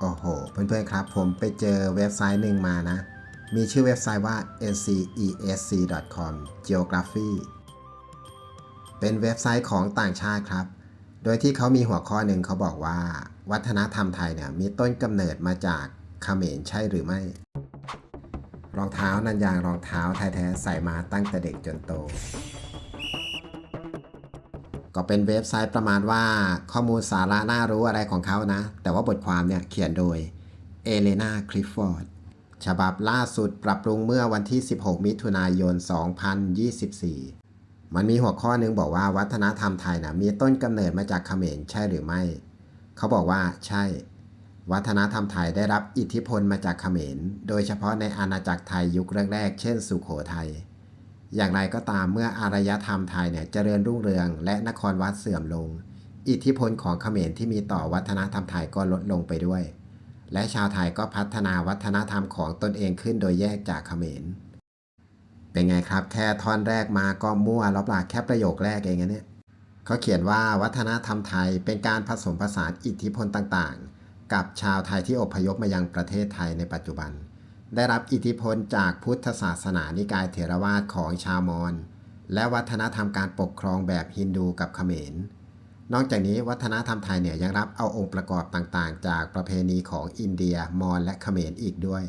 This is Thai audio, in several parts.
โอ้โห เพื่อนๆครับ ผมไปเจอเว็บไซต์หนึ่งมานะ มีชื่อเว็บไซต์ว่า ncesc.com geography เป็นเว็บไซต์ของต่างชาติครับ โดยที่เขามีหัวข้อหนึ่งเขาบอกว่า วัฒนธรรมไทยเนี่ยมีต้นกำเนิดมาจากเขมรใช่หรือไม่ รองเท้านันยางรองเท้าไทยแท้ใส่มาตั้งแต่เด็กจนโต ก็เป็นเว็บไซต์ประมาณว่าข้อมูลสาระน่ารู้อะไรของเขานะ แต่ว่าบทความเนี่ยเขียนโดยเอเลนาคลิฟฟอร์ดฉบับล่าสุดปรับปรุงเมื่อวันที่ 16 มิถุนายน 2024 มันมีหัวข้อหนึงบอกว่าวัฒนธรรมไทยนะมีต้นกำเนิดมาจากเขมรใช่หรือไม่ เขาบอกว่าใช่ วัฒนธรรมไทยได้รับอิทธิพลมาจากเขมร โดยเฉพาะในอาณาจักรไทยยุคแรกๆ เช่น สุโขทัย อย่างไรก็ตามเมื่ออารยธรรมไทยเนี่ยเจริญรุ่งเรือง และนครวัดเสื่อมลง อิทธิพลของเขมรที่มีต่อวัฒนธรรมไทยก็ลดลงไปด้วย และชาวไทยก็พัฒนาวัฒนธรรมของตนเองขึ้นโดยแยกจากเขมร เป็นไงครับ แค่ท่อนแรกมาก็มั่วลบหลาแค่ประโยคแรกเองนะเนี่ยเขาเขียนว่าวัฒนธรรมไทยเป็นการผสมผสานอิทธิพลต่างๆ กับชาวไทยที่อพยพมายังประเทศไทยในปัจจุบัน ได้รับอิทธิพลจากพุทธศาสนานิกายเถรวาทของชาวมอญและวัฒนธรรมการปกครองแบบฮินดูกับเขมร นอกจากนี้วัฒนธรรมไทยเนี่ยยังรับเอาองค์ประกอบต่างๆ จากประเพณีของอินเดียมอญและเขมรอีกด้วย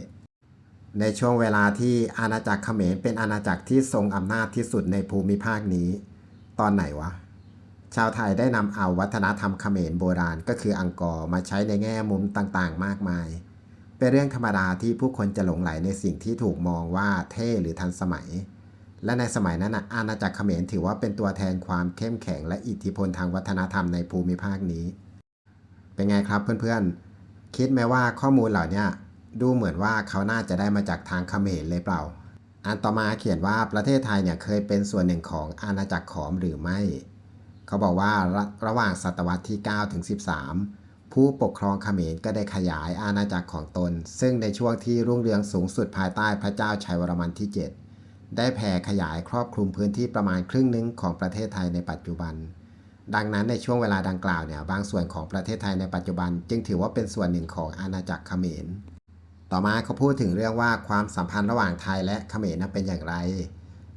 ในช่วงเวลาที่อาณาจักรเขมรเป็นอาณาจักรที่ทรงอำนาจที่สุดในภูมิภาคนี้ ตอนไหนวะ ชาวไทยได้นำเอาวัฒนธรรมเขมรโบราณก็คืออังกอร์มาใช้ในแง่มุมต่างๆ มากมาย เป็นเรื่องธรรมดาที่ผู้คนจะหลงไหลในสิ่งที่ถูกมองว่าเท่หรือทันสมัย และในสมัยนั้นนะอาณาจักรเขมรถือว่าเป็นตัวแทนความเข้มแข็งและอิทธิพลทางวัฒนธรรมในภูมิภาคนี้ เป็นไงครับเพื่อนๆ คิดไหมว่าข้อมูลเหล่านี้ดูเหมือนว่าเขาน่าจะได้มาจากทางเขมรเลยเปล่า อันต่อมาเขียนว่าประเทศไทยเนี่ยเคยเป็นส่วนหนึ่งของอาณาจักรขอมหรือไม่ เขาบอกว่าระระหว่างศตวรรษที่9ถึง13 ผู้ปกครองเขมรก็ได้ขยายอาณาจักรของตน ซึ่งในช่วงที่รุ่งเรืองสูงสุดภายใต้พระเจ้าชัยวรมันที่ 7 ได้แผ่ขยายครอบคลุมพื้นที่ประมาณครึ่งหนึ่งของประเทศไทยในปัจจุบัน ดังนั้นในช่วงเวลาดังกล่าวเนี่ยบางส่วนของประเทศไทยในปัจจุบัน จึงถือว่าเป็นส่วนหนึ่งของอาณาจักรเขมร ต่อมาเขาพูดถึงเรื่องว่าความสัมพันธ์ระหว่างไทยและเขมรนั้นเป็นอย่างไร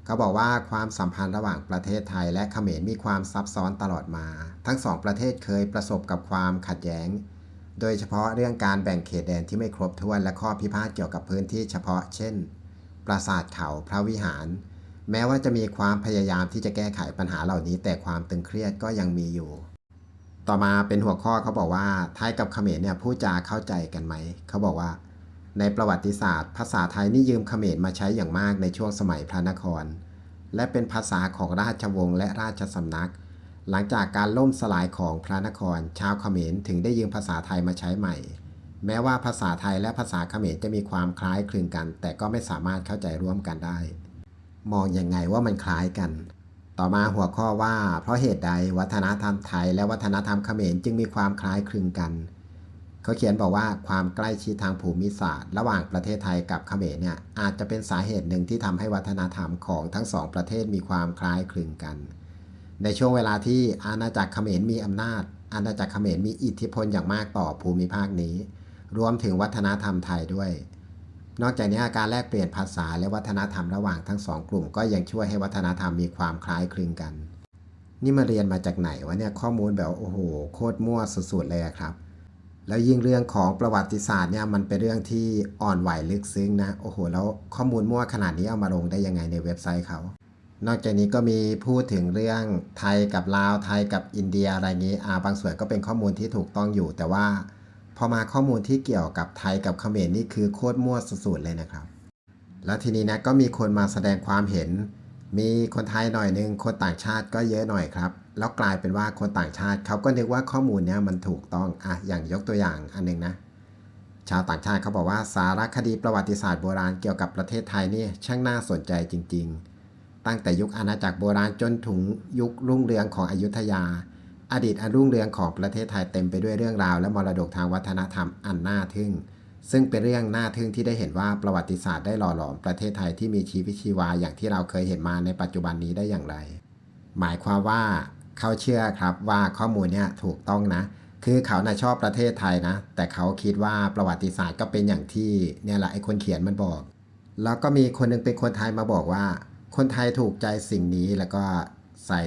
เขาบอกว่าความสัมพันธ์ระหว่างประเทศไทยและเขมรมีความซับซ้อนตลอดมา ทั้งสองประเทศเคยประสบกับความขัดแย้ง โดยเฉพาะเรื่องการแบ่งเขตแดนที่ไม่ครบถ้วนและข้อพิพาทเกี่ยวกับพื้นที่เฉพาะ เช่น ปราสาทเขาพระวิหาร แม้ว่าจะมีความพยายามที่จะแก้ไขปัญหาเหล่านี้ แต่ความตึงเครียดก็ยังมีอยู่ ต่อมาเป็นหัวข้อเขาบอกว่าไทยกับเขมรเนี่ยพูดจาเข้าใจกันไหมเขาบอกว่า ในประวัติศาสตร์ ภาษาไทยนี่ยืมเขมรมาใช้อย่างมากในช่วงสมัยพระนคร และเป็นภาษาของราชวงศ์และราชสำนัก หลังจากการล่มสลายของพระนคร ชาวเขมรถึงได้ยืมภาษาไทยมาใช้ใหม่ แม้ว่าภาษาไทยและภาษาเขมรจะมีความคล้ายคลึงกัน แต่ก็ไม่สามารถเข้าใจร่วมกันได้ มองยังไงว่ามันคล้ายกัน ต่อมาหัวข้อว่า เพราะเหตุใดวัฒนธรรมไทยและวัฒนธรรมเขมรจึงมีความคล้ายคลึงกัน เขาเขียนบอกว่าความใกล้ชิดทางภูมิศาสตร์ ระหว่างประเทศไทยกับเขมรเนี่ยอาจจะเป็นสาเหตุหนึ่งที่ทำให้วัฒนธรรมของทั้งสองประเทศมีความคล้ายคลึงกัน ในช่วงเวลาที่อาณาจักรเขมรมีอำนาจ อาณาจักรเขมรมีอิทธิพลอย่างมากต่อภูมิภาคนี้ รวมถึงวัฒนธรรมไทยด้วย นอกจากนี้การแลกเปลี่ยนภาษาและวัฒนธรรมระหว่างทั้งสองกลุ่ม ก็ยังช่วยให้วัฒนธรรมมีความคล้ายคลึงกัน นี่มาเรียนมาจากไหนวะเนี่ยข้อมูลแบบโอ้โหโคตรมั่วสุดๆเลยครับ แล้วยิ่งเรื่องของประวัติศาสตร์เนี่ยมันเป็นเรื่องที่อ่อนไหวลึกซึ้งนะโอ้โหแล้วข้อมูลมั่วขนาดนี้เอามาลงได้ยังไงในเว็บไซต์เขา นอกจากนี้ก็มีพูดถึงเรื่องไทยกับลาวไทยกับอินเดียอะไรนี้อ่าบางส่วนก็เป็นข้อมูลที่ถูกต้องอยู่ แต่ว่าพอมาข้อมูลที่เกี่ยวกับไทยกับเขมรนี่คือโคตรมั่วสุดๆเลยนะครับ แล้วทีนี้นะก็มีคนมาแสดงความเห็น มีคนไทยหน่อยนึง คนต่างชาติก็เยอะหน่อยครับ แล้วกลายเป็นว่าคนต่างชาติเขาก็นึกว่าข้อมูลเนี้ยมันถูกต้องอะอย่างยกตัวอย่างอันหนึงนะ ชาวต่างชาติเขาบอกว่าสารคดีประวัติศาสตร์โบราณเกี่ยวกับประเทศไทยนี่ช่างน่าสนใจจริง ๆ ตั้งแต่ยุคอาณาจักรโบราณจนถึงยุครุ่งเรืองของอยุธยา อดีตอันรุ่งเรืองของประเทศไทยเต็มไปด้วยเรื่องราว และมรดกทางวัฒนธรรมอันน่าทึ่ง ซึ่งเป็นเรื่องน่าทึ่งที่ได้เห็นว่าประวัติศาสตร์ได้หล่อหลอมประเทศไทยที่มีชีวิตชีวาอย่างที่เราเคยเห็นมาในปัจจุบันนี้ได้อย่างไร หมายความว่าเขาเชื่อครับว่าข้อมูลเนี่ยถูกต้องนะ คือเขาน่ะชอบประเทศไทยนะ แต่เขาคิดว่าประวัติศาสตร์ก็เป็นอย่างที่เนี่ยแหละไอ้คนเขียนมันบอก แล้วก็มีคนหนึงเป็นคนไทยมาบอกว่า คนไทยถูกใจสิ่งนี้แล้วก็ใส่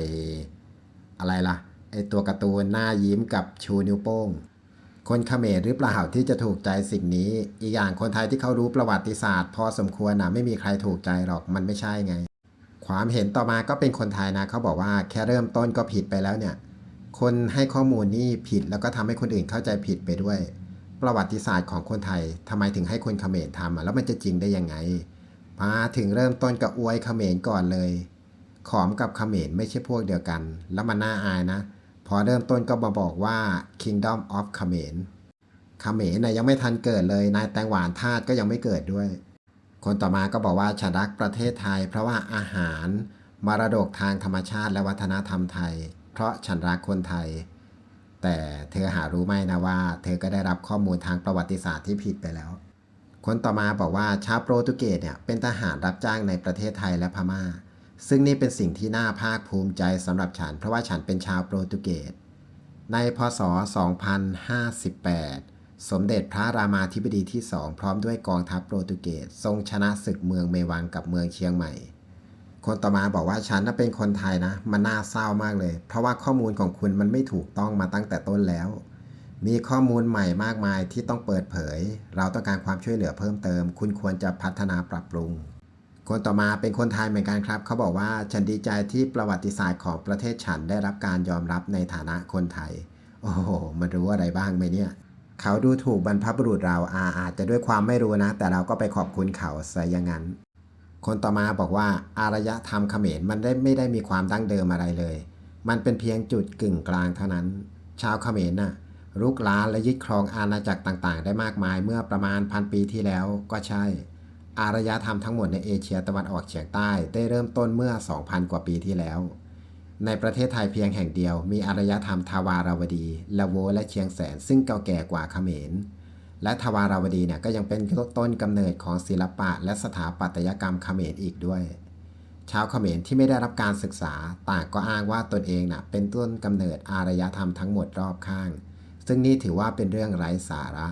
อะไรล่ะไอ้ตัวการ์ตูนหน้ายิ้มกับชูนิ้วโป้ง คนเขมรหรือเปล่าที่จะถูกใจสิ่งนี้ อีกอย่างคนไทยที่เขารู้ประวัติศาสตร์ พอสมควรนะไม่มีใครถูกใจหรอกมันไม่ใช่ไง ความเห็นต่อมาก็เป็นคนไทยนะเขาบอกว่าแค่เริ่มต้นก็ผิดไปแล้วเนี่ย คนให้ข้อมูลนี่ผิดแล้วก็ทำให้คนอื่นเข้าใจผิดไปด้วย ประวัติศาสตร์ของคนไทยทำไมถึงให้คนเขมรทำอะแล้วมันจะจริงได้ยังไง มาถึงเริ่มต้นกับอวยเขมรก่อนเลย ขอมกับเขมรไม่ใช่พวกเดียวกัน แล้วมันน่าอายนะ พอเริ่มต้นก็มาบอกว่า Kingdom of เขมรเขมรนะยังไม่ทันเกิดเลย นายแตงหวานทาสก็ยังไม่เกิดด้วย คนต่อมาก็บอกว่าฉันรักประเทศไทย เพราะว่าอาหารมรดกทางธรรมชาติและวัฒนธรรมไทย เพราะฉันรักคนไทย แต่เธอหารู้ไหมนะว่า เธอก็ได้รับข้อมูลทางประวัติศาสตร์ที่ผิดไปแล้ว คนต่อมาบอกว่าชาวโปรตุเกสเนี่ยเป็นทหารรับจ้างในประเทศไทยและพม่า ซึ่งนี่เป็นสิ่งที่น่าภาคภูมิใจสำหรับฉัน เพราะว่าฉันเป็นชาวโปรตุเกส ในพศ 2058 สมเด็จพระรามาธิบดีที่สองพร้อมด้วยกองทัพโปรตุเกส ทรงชนะศึกเมืองเมวังกับเมืองเชียงใหม่ คนต่อมาบอกว่าฉันน่ะเป็นคนไทยนะ มันน่าเศร้ามากเลย เพราะว่าข้อมูลของคุณมันไม่ถูกต้องมาตั้งแต่ต้นแล้ว มีข้อมูลใหม่มากมายที่ต้องเปิดเผย เราต้องการความช่วยเหลือเพิ่มเติม คุณควรจะพัฒนาปรับปรุง คนต่อมาเป็นคนไทยเหมือนกันครับ เขาบอกว่าฉันดีใจที่ประวัติศาสตร์ของประเทศฉันได้รับการยอมรับในฐานะคนไทย โอ้โหมันรู้อะไรบ้างไหมเนี่ย เขาดูถูกบรรพบุรุษเราอาอาจจะด้วยความไม่รู้นะ แต่เราก็ไปขอบคุณเขาซะอย่างนั้น คนต่อมาบอกว่าอารยธรรมเขมรมันได้ไม่ได้มีความดั้งเดิมอะไรเลย มันเป็นเพียงจุดกึ่งกลางเท่านั้น ชาวเขมรน่ะรุกรานและยึดครองอาณาจักรต่างๆ ได้มากมายเมื่อประมาณพันปีที่แล้วก็ใช่ อารยธรรมทั้งหมดในเอเชียตะวันออกเฉียงใต้ได้เริ่มต้นเมื่อ 2,000 กว่าปีที่แล้ว ในประเทศไทยเพียงแห่งเดียวมีอารยธรรมทวาราวดีละโวและเชียงแสน ซึ่งเก่าแก่กว่าเขมร และทวาราวดีเนี่ยก็ยังเป็นต้นกำเนิดของศิลปะและสถาปัตยกรรมเขมรอีกด้วย ชาวเขมรที่ไม่ได้รับการศึกษาต่างก็อ้างว่าตนเองน่ะเป็นต้นกำเนิดอารยธรรมทั้งหมดรอบข้าง ซึ่งนี่ถือว่าเป็นเรื่องไร้สาระ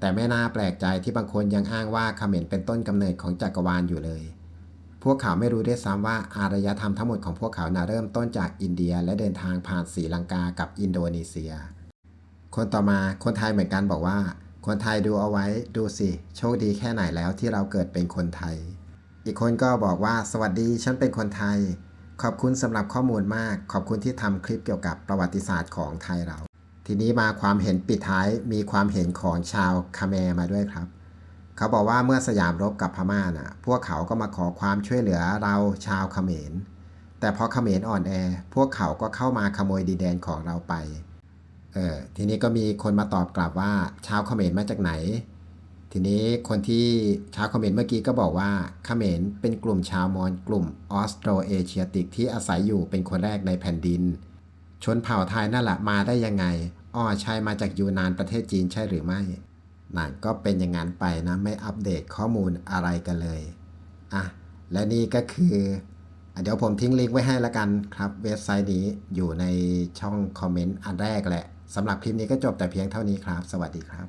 แต่ไม่น่าแปลกใจที่บางคนยังอ้างว่าเขมรเป็นต้นกำเนิดของจักรวาลอยู่เลย พวกเขาไม่รู้ด้วยซ้ำว่าอารยธรรมทั้งหมดของพวกเขาน่ะเริ่มต้นจากอินเดียและเดินทางผ่านศรีลังกากับอินโดนีเซีย คนต่อมาคนไทยเหมือนกันบอกว่า คนไทยดูเอาไว้ดูสิ โชคดีแค่ไหนแล้วที่เราเกิดเป็นคนไทย อีกคนก็บอกว่าสวัสดีฉันเป็นคนไทย ขอบคุณสำหรับข้อมูลมาก ขอบคุณที่ทำคลิปเกี่ยวกับประวัติศาสตร์ของไทยเรา ทีนี้มาความเห็นปิดท้ายมีความเห็นของชาวคาเมรมาด้วยครับ เขาบอกว่าเมื่อสยามรบกับพม่าน่ะ พวกเขาก็มาขอความช่วยเหลือเราชาวเขมร แต่พอเขมรอ่อนแอ พวกเขาก็เข้ามาขโมยดินแดนของเราไป เออทีนี้ก็มีคนมาตอบกลับว่าชาวเขมรมาจากไหน ทีนี้คนที่ชาวเขมรเมื่อกี้ก็บอกว่าเขมรเป็นกลุ่มชาวมอญกลุ่มออสโตรเอเชียติกที่อาศัยอยู่เป็นคนแรกในแผ่นดิน ชนเผ่าไทยนั่นแหละมาได้ยังไงอ้อใช่มาจากยูนานประเทศจีนใช่หรือไม่นั่นก็เป็นอย่างนั้นไปนะไม่อัปเดตข้อมูลอะไรกันเลยอะและนี่ก็คือเดี๋ยวผมทิ้งลิงก์ไว้ให้ละกันครับ เว็บไซต์นี้อยู่ในช่องคอมเมนต์อันแรกแหละสำหรับคลิปนี้ก็จบแต่เพียงเท่านี้ครับ สวัสดีครับ